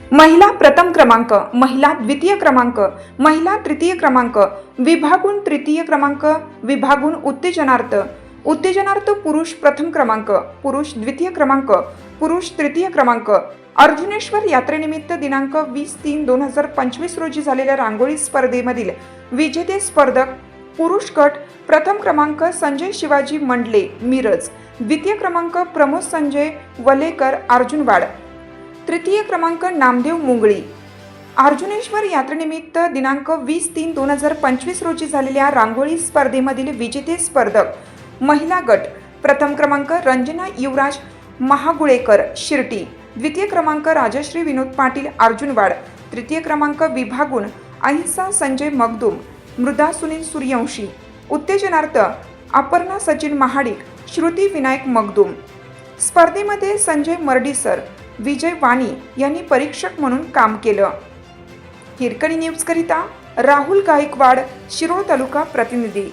महिला प्रथम क्रमांक महिला द्वितीय क्रमांक महिला तृतीय क्रमांक विभागून तृतीय क्रमांक विभागून उत्तेजनार्थ उत्तेजनार्थ पुरुष प्रथम क्रमांक पुरुष द्वितीय क्रमांक पुरुष तृतीय क्रमांक. अर्जुनेश्वर यात्रेनिमित्त दिनांक वीस तीन दोन हजार पंचवीस रोजी झालेल्या रांगोळी स्पर्धेमधील विजेते स्पर्धक पुरुष गट प्रथम क्रमांक संजय शिवाजी मंडले मिरज. द्वितीय क्रमांक प्रमोद संजय वलेकर अर्जुनवाड. तृतीय क्रमांक नामदेव मुंगळी. अर्जुनेश्वर यात्रेनिमित्त दिनांक वीस तीन दोन हजार पंचवीस रोजी झालेल्या रांगोळी स्पर्धेमधील विजेते स्पर्धक महिला गट. प्रथम क्रमांक रंजना युवराज महागुळेकर शिर्टी द्वितीय क्रमांक राजश्री विनोद पाटील अर्जुनवाड. तृतीय क्रमांक विभागून अहिंसा संजय मगदूम मृदा सुनील सूर्यवंशी. उत्तेजनार्थ अपर्णा सचिन महाडिक श्रुती विनायक मगदूम. स्पर्धेमध्ये संजय मर्डीसर विजय वाणी यांनी परीक्षक म्हणून काम केलं. हिरकणी न्यूजकरिता राहुल गायकवाड शिरोळ तालुका प्रतिनिधी.